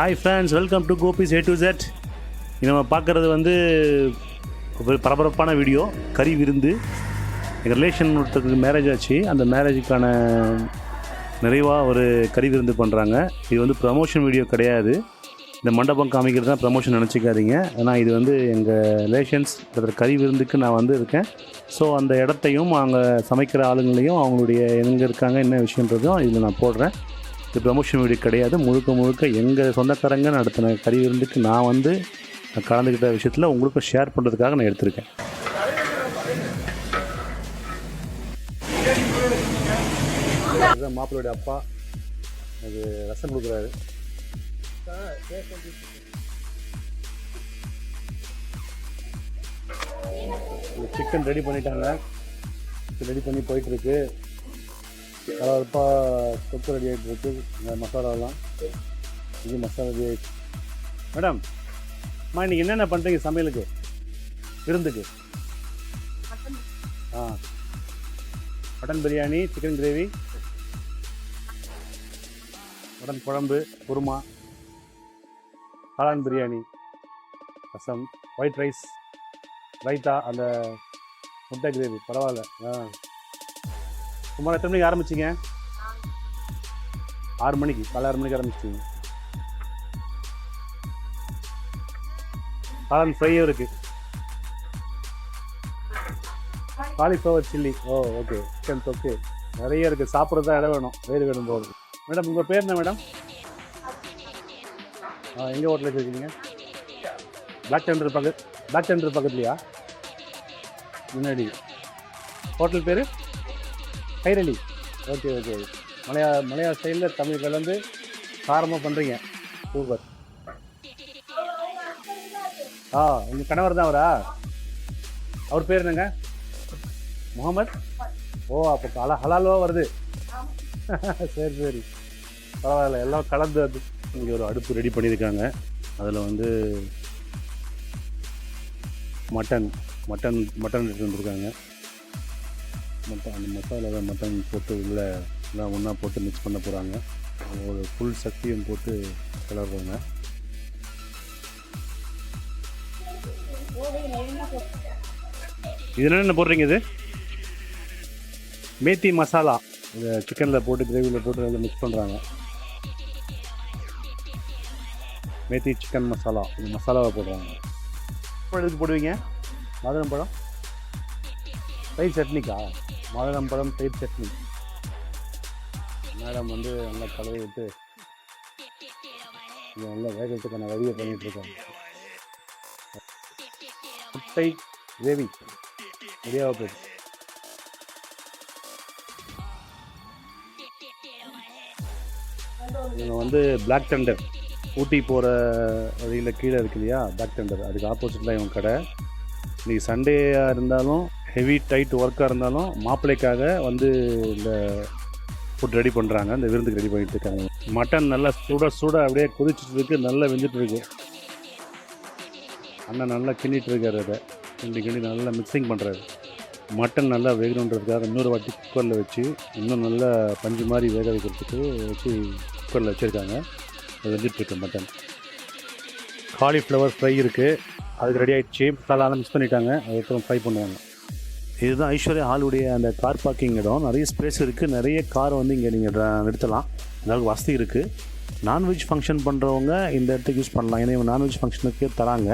Hi friends welcome to Gobi's A to Z நம்ம பார்க்குறது வந்து ஒரு பரபரப்பான வீடியோ கறி விருந்து. எங்கள் ரிலேஷன் ஒருத்தருக்கு மேரேஜ் ஆச்சு. அந்த மேரேஜுக்கான நிறைவாக ஒரு கறி விருந்து பண்ணுறாங்க இது வந்து ப்ரமோஷன் வீடியோ கிடையாது. இந்த மண்டபம் காமிக்கிறது தான் ப்ரமோஷன் நினச்சிக்காதீங்க. ஏன்னா இது வந்து எங்கள் ரிலேஷன்ஸ் கறி விருந்துக்கு நான் வந்து இருக்கேன். ஸோ அந்த இடத்தையும் அங்கே சமைக்கிற ஆளுங்களையும் அவங்களுடைய எங்கே இருக்காங்க என்ன விஷயன்றதும் இதில் நான் போடுறேன். இது ப்ரமோஷன் வீடியோ கிடையாது. முழுக்க முழுக்க எங்கள் சொந்தக்காரங்க நடத்தின கறி விருந்துக்கு நான் வந்து நான் கலந்துக்கிட்ட விஷயத்தில் உங்களுக்கு ஷேர் பண்ணுறதுக்காக நான் எடுத்திருக்கேன். இதுதான் மாப்பிள்ளையோட அப்பா. அது ரசம் கொடுக்குறாரு. சிக்கன் ரெடி பண்ணிட்டாங்க. ரெடி பண்ணி போயிட்டுருக்கு கலர்ப்பாக தொக்கு ரெடி ஆகிட்டு இருக்கு. இந்த மசாலாலாம். இது மசாலா ரெடி ஆகிடுச்சு மேடம் அம்மா இன்னைக்கு என்னென்ன பண்ணுறீங்க சமையலுக்கு? விருந்துக்கு ஆ. Mutton biryani chicken gravy mutton குழம்பு குருமா. காளான் பிரியாணி. ரசம். ஒயிட் ரைஸ் ரைத்தா அந்த முட்டை கிரேவி பரவாயில்ல. ஆ. சுமார் எத்தனை மணிக்கு ஆரம்பிச்சிங்க? ஆறு மணிக்கு காலை ஆறு மணிக்கு ஆரம்பிச்சிங்க காளான் ஃப்ரையும் இருக்கு. Cauliflower chilli oh okay chicken தொக்கு. நிறைய இருக்கு. சாப்பிட்றது தான் இடம் வேணும். வயிறு வேணும் போகுது மேடம் உங்கள் பேர் என்ன மேடம்? ஆ எங்கே ஹோட்டலில் வச்சுருக்கீங்க பிளாக் டெண்டர் பக்கத்து பிளாக் டெண்டர் பக்கத்துலையா? முன்னாடி. ஹோட்டல் பேர்? கைரளி ஓகே ஓகே மலையா மலையாள ஸ்டைலில் தமிழ் கலந்து காரமாக பண்ணுறீங்க சூப்பர் ஆ உங்கள் கணவர் தான் அவரா? அவர் பேர் என்னங்க? முகமது? ஓ அப்போ ஹலா ஹலாலுவாக வருது. சரி சரி. பரவாயில்ல எல்லாம் கலந்து அது. இங்கே ஒரு அடுப்பு ரெடி பண்ணியிருக்காங்க. அதில் வந்து மட்டன் மட்டன் மட்டன் எடுத்து வந்திருக்காங்க. மட்டன் அந்த மசாலாவை மட்டன் போட்டு உள்ளே எல்லாம் ஒன்றா போட்டு மிக்ஸ் பண்ண போகிறாங்க ஒரு ஃபுல் சக்தியும் போட்டு கிளறுறாங்க இது என்னென்ன போடுறீங்க இது? மேத்தி மசாலா. இந்த சிக்கனில் போட்டு கிரேவியில் போட்டு அதில் மிக்ஸ் பண்ணுறாங்க மேத்தி சிக்கன் மசாலா. இந்த மசாலாவை போடுறாங்க. எதுக்கு போடுவீங்க? மாதுளம்பழம் தயிர் சட்னிக்கா? மாதுளம்பழம் தயிர் சட்னி. மேடம் வந்து நல்லா கலவை விட்டு நல்லா வேகத்துக்கான வழியை பண்ணிட்டு இருக்காங்க. முட்டை கிரேவி ரெடியாக போகுது. இவங்க வந்து பிளாக் டெண்டர் ஊட்டி போகிற வழியில் கீழே இருக்கு இல்லையா? பிளாக் டெண்டர் அதுக்கு ஆப்போசிட்டில் இவங்க கடை. இன்றைக்கி சண்டேயாக இருந்தாலும் ஹெவி டைட் ஒர்க்காக இருந்தாலும் மாப்பிள்ளைக்காக வந்து இந்த ஃபுட் ரெடி பண்ணுறாங்க இந்த விருந்துக்கு ரெடி பண்ணிட்டு இருக்காங்க. மட்டன் நல்லா சுட சுட அப்படியே கொதிச்சுட்டு இருக்கு நல்லா வெந்துட்டு இருக்கு அண்ணன் நல்லா கிண்டிட்டுருக்காரு அதை. கிண்டி கிண்டி நல்லா மிக்சிங் பண்ணுறாரு மட்டன் நல்லா வேகணுன்றதுக்காக இன்னொரு வாட்டி குக்கரில் வச்சு இன்னும் நல்லா பஞ்சு மாதிரி வேக வைக்கிறதுக்கு வச்சு குக்கரில் வச்சுருக்காங்க. அது வெந்துட்டுருக்கு மட்டன். காலிஃப்ளவர் ஃப்ரை இருக்குது அதுக்கு ரெடி ஆகிடுச்சு மசாலாலாம் மிக்ஸ் பண்ணிட்டாங்க. அதுக்கப்புறம் ஃப்ரை பண்ணுவாங்க. இதுதான் ஐஸ்வர்யா ஹாலுடைய அந்த கார் பார்க்கிங் இடம். நிறைய ஸ்பேஸ் இருக்குது நிறைய கார் வந்து இங்கே நீங்கள் நிறுத்தலாம். அதாவது வசதி இருக்குது நான்வெஜ் ஃபங்க்ஷன் பண்ணுறவங்க இந்த இடத்துக்கு யூஸ் பண்ணலாம். ஏன்னா இவங்க நான்வெஜ் ஃபங்க்ஷனுக்கு தராங்க.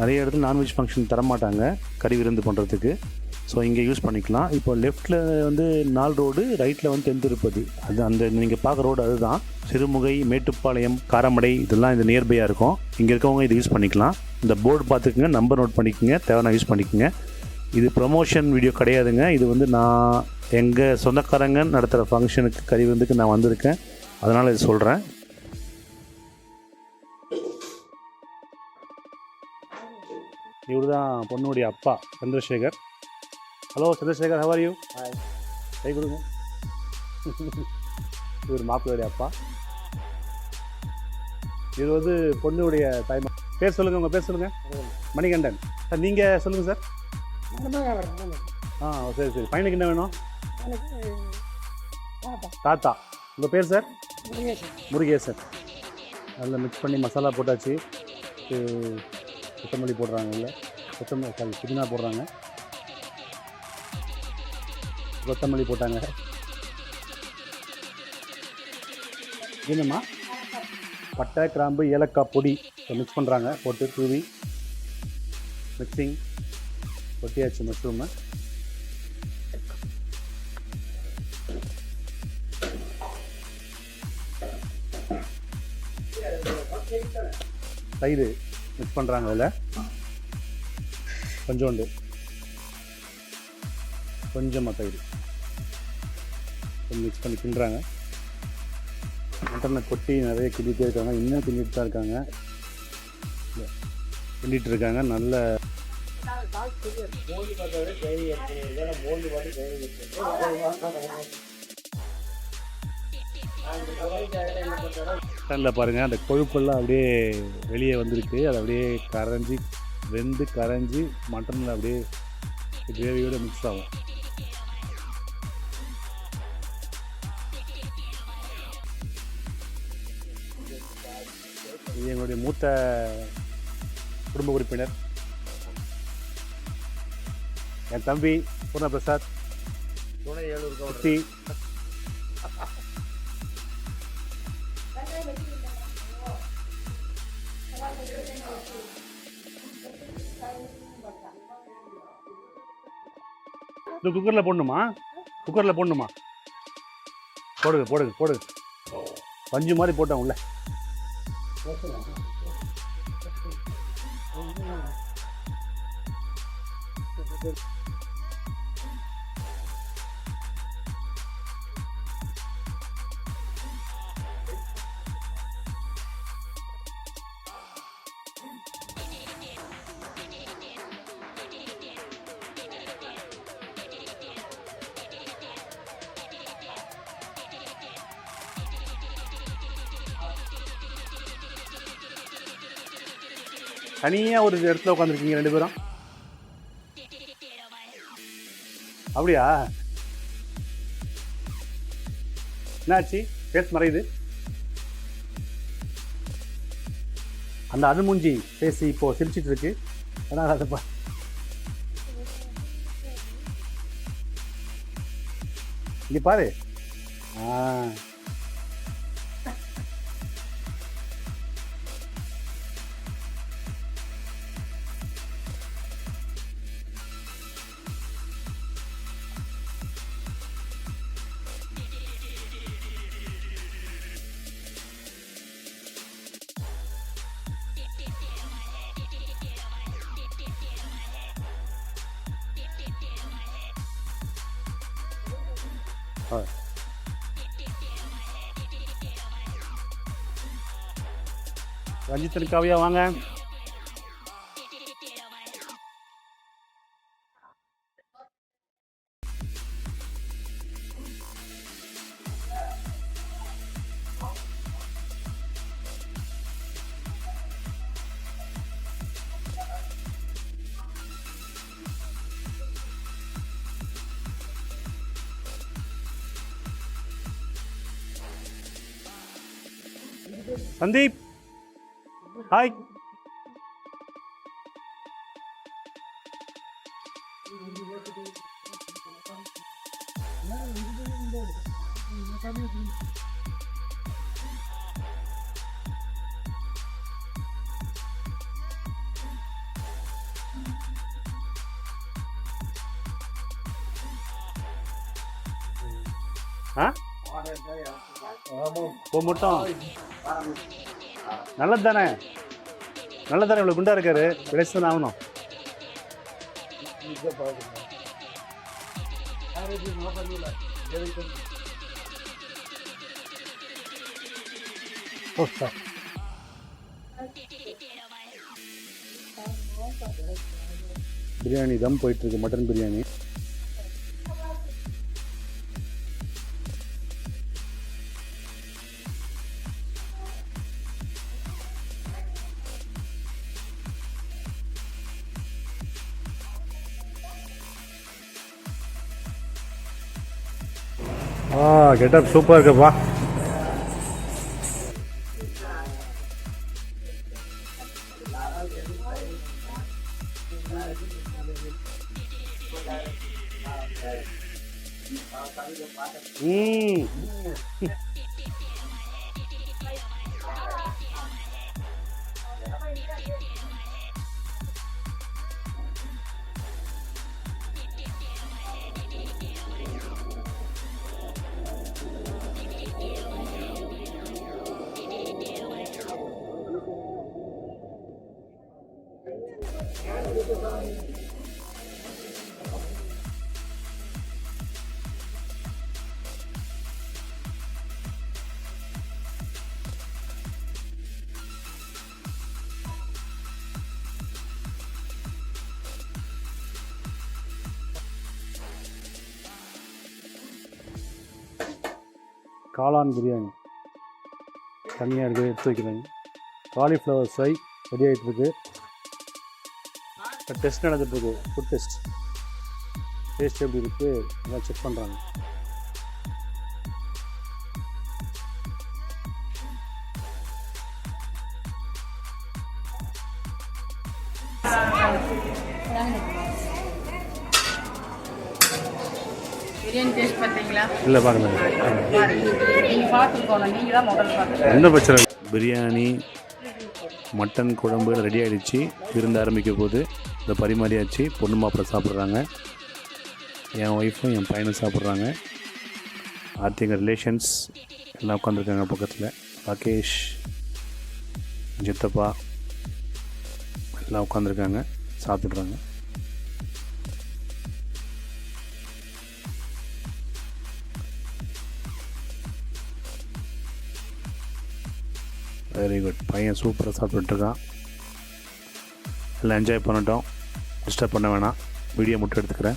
நிறைய இடத்துல நான்வெஜ் ஃபங்க்ஷன் தரமாட்டாங்க. கறி விருந்து பண்ணுறதுக்கு ஸோ இங்கே யூஸ் பண்ணிக்கலாம். இப்போ லெஃப்ட்டில் வந்து நால் ரோடு ரைட்டில் வந்து தென் திருப்பதி. அது அந்த நீங்கள் பார்க்குற ரோடு அதுதான். சிறுமுகை மேட்டுப்பாளையம் காரமடை இதெல்லாம் இது நியர்பையாக இருக்கும். இங்கே இருக்கவங்க இது யூஸ் பண்ணிக்கலாம். இந்த போர்டு பார்த்துக்குங்க. நம்பர் நோட் பண்ணிக்கோங்க. தேவையான யூஸ் பண்ணிக்கோங்க. இது ப்ரமோஷன் வீடியோ கிடையாதுங்க. இது வந்து நான் எங்கள் சொந்தக்காரங்க நடத்துகிற ஃபங்க்ஷனுக்கு கறி விருந்துக்கு நான் வந்திருக்கேன். அதனால் இது சொல்கிறேன் இவர் தான் பொண்ணுடைய அப்பா Chandrasekhar. Hello Chandrasekhar how are you hi கை கொடுங்க. இவர் மாப்பிள்ளையுடைய அப்பா. இது வந்து பொண்ணுடைய தாய்மா பேர் சொல்லுங்கள் உங்கள் பேர் சொல்லுங்கள் மணிகண்டன். சார் நீங்கள் சொல்லுங்கள் சார். ஆ சரி சரி. பையனுக்கு என்ன வேணும்? தாத்தா. உங்கள் பேர் சார்? முருகேசன். அதில் மிக்ஸ் பண்ணி மசாலா போட்டாச்சு. கொத்தமல்லி போடுறாங்க இல்லை கொத்தமல்லி சாரி புதினா போடுறாங்க. கொத்தமல்லி போட்டாங்க. என்னம்மா? பட்டை கிராம்பு ஏலக்காய் பொடி மிக்ஸ் பண்ணுறாங்க போட்டு தூவி. மிக்சிங் கொட்டியாச்சு மஷ்ரூமை தயிர் மிக்ஸ் பண்ணுறாங்க அதில். கொஞ்சோண்டு. கொஞ்சமாக தயிர். மிக்ஸ் பண்ணி கிண்டுறாங்க மட்டனை கொட்டி நிறைய கிண்டிகிட்டே இருக்காங்க. இன்னும் கிண்டிகிட்டு தான் இருக்காங்க. கிண்டிகிட்டு இருக்காங்க. நல்ல மட்டனில் பாருங்கள் அந்த கொழுப்பெல்லாம் அப்படியே வெளியே வந்திருக்கு. அது அப்படியே கரைஞ்சி வெந்து கரைஞ்சி மட்டனில் அப்படியே கிரேவியோட மிக்ஸ் ஆகும். இது எங்களுடைய மூத்த குடும்ப உறுப்பினர் என் தம்பி பூர்ண பிரசாத் துணை ஏழூர் இது குக்கரில் போடணுமா? குக்கரில் போடணுமா? போடுங்க போடுங்க போடுங்க. பஞ்சு மாதிரி போட்டேன் உள்ள. தனியாக ஒரு இடத்துல உட்காந்துருக்கீங்க ரெண்டு பேரும்? அப்படியா? என்னாச்சு? ஃபேஸ் மறையுது. அந்த அணுமூஞ்சி பேசி இப்போ சிரிச்சிட்டு இருக்கு. ஆனால் அதை நீ பாரு. ஆ. ரஞ்சித்தன் காவியா வாங்க. சந்தீப் ஹாய் ஆ மட்டும் நல்லது தானே நல்லது தானே இவ்வளோ குண்டா இருக்காரு? விளைச்சு தானே ஆகணும். ஓ சார் பிரியாணி தம் போயிட்டு இருக்கு மட்டன் பிரியாணி ஆ கெட்டப் சூப்பராக இருக்குப்பா காளான் பிரியாணி. தனியாக இருக்குது எடுத்து வைக்கிறாங்க காலிஃப்ளவர் ஃப்ரை ரெடி ஆகிட்டுருக்கு டெஸ்ட் நடந்துகிட்ருக்கு ஃபுட் டெஸ்ட் டேஸ்ட் எப்படி இருக்குது நல்லா செக் பண்ணுறாங்க இல்லை பாருங்க. என்ன எந்த பிரச்சனை? இல்லை. பிரியாணி மட்டன் குழம்பு ரெடி ஆகிடுச்சு விருந்து ஆரம்பிக்க போது இதை பரிமாறியாச்சு. பொண்ணு மாப்பிள்ளை சாப்பிட்றாங்க. என் ஒய்ஃபும் என் பையனும் சாப்பிட்றாங்க. அடுத்து எங்கள் ரிலேஷன்ஸ் எல்லாம் உட்காந்துருக்காங்க பக்கத்தில். ராகேஷ் ஜித்தப்பா எல்லாம் உட்காந்துருக்காங்க சாப்பிட்றாங்க. வெரி குட் பையன் சூப்பராக சாப்பிட்டுருக்கான் எல்லாம் என்ஜாய் பண்ணட்டும். டிஸ்டர்ப் பண்ண வேணாம். வீடியோ மட்டும் எடுத்துக்கிறேன்.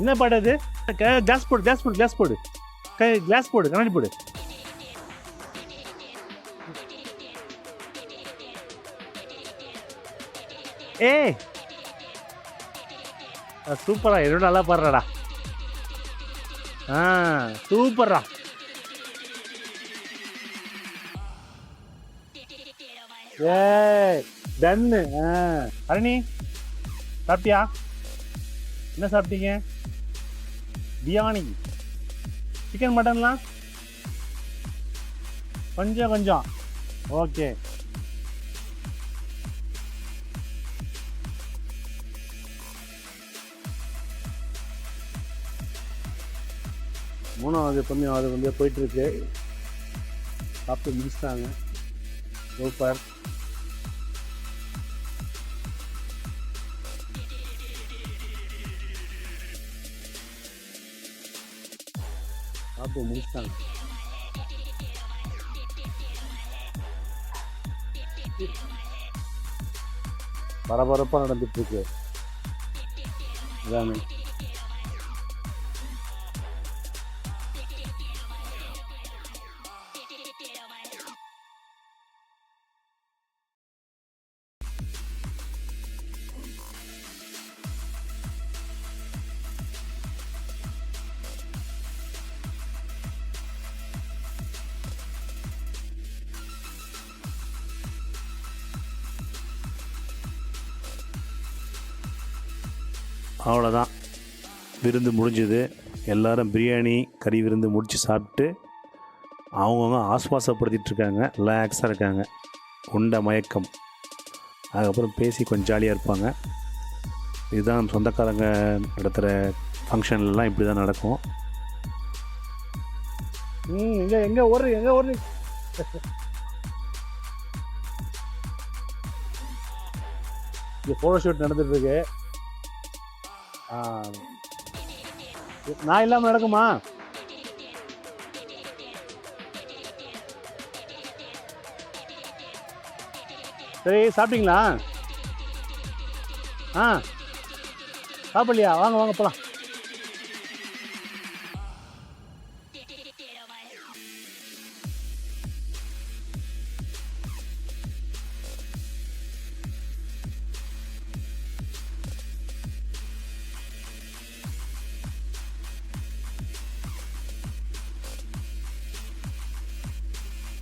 என்ன பாடு அது? கிளாஸ் போடு கிளாஸ் போடு கிளாஸ் போடு. கிளாஸ் போடு கண்ணாடி போடு. ஏய் சூப்பரா எதுவும் நல்லா பாடுறடா. ஆ சூப்பர்ரா. ஏ டன்னு. ஆ. அரணி சாப்பிட்டியா? என்ன சாப்பிட்டீங்க? பிரியாணி. சிக்கன் மட்டன்லாம் கொஞ்சம் கொஞ்சம். ஓகே மூணாவது பந்தயம் அது வந்து போயிட்டுருக்கு சாப்பிட்டு முடிச்சிட்டாங்க சூப்பர் சாப்பிட்டு முடிச்சிட்டாங்க பரபரப்பாக நடந்துட்டு இருக்கு அவ்வளோதான் விருந்து முடிஞ்சது. எல்லோரும் பிரியாணி கறி விருந்து முடித்து சாப்பிட்டு அவங்கவுங்க ஆஸ்வாசப்படுத்திகிட்ருக்காங்க ரிலாக்ஸாக இருக்காங்க. உண்ட மயக்கம். அதுக்கப்புறம் பேசி கொஞ்சம் ஜாலியாக இருப்பாங்க. இதுதான் நம்ம சொந்தக்காரங்க நடத்துகிற ஃபங்க்ஷன்லாம் இப்படி தான் நடக்கும். ம் எங்கே எங்கே ஓடுறீங்க எங்கே ஓடுறீங்க இங்கே ஃபோட்டோ ஷூட் நடந்துட்டு இருக்கு. நான் இல்லாமல் நடக்குமா? சரி சாப்பிட்டீங்களா? ஆ. சாப்பிடலையா? வாங்க வாங்க போகலாம்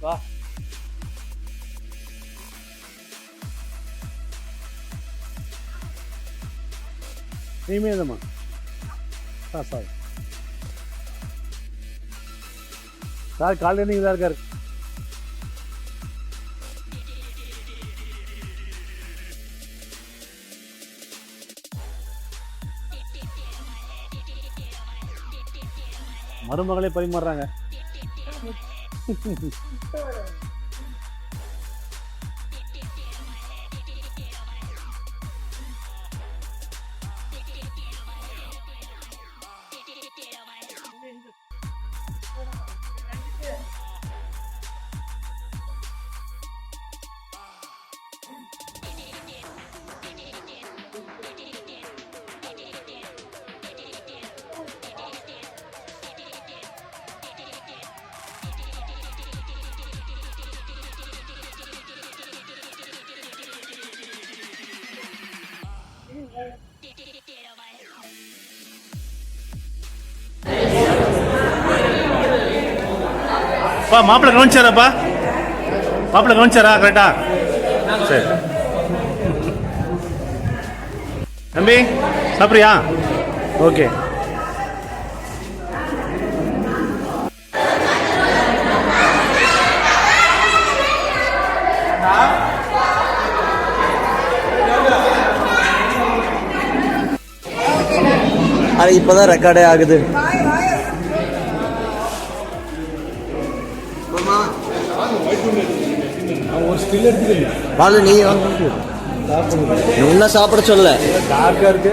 வா. நீமேதம்மா ஆ சார் சார் காலையில் நீங்கள் தான் இருக்காரு. மருமகளே பரிமாறுறாங்க. Bueno. பா மாப்பிள்ளை கவனிச்சாராப்பா? மாப்பிள்ளை கவனிச்சாரா? கரெக்டா சரி. தம்பி சாப்பிட்றியா? ஓகே. அது இப்போதான் ரெக்கார்டே ஆகுது. பாலு நீ உன்ன சாப்பிட சொல்ல. டார்க்காக இருக்கு.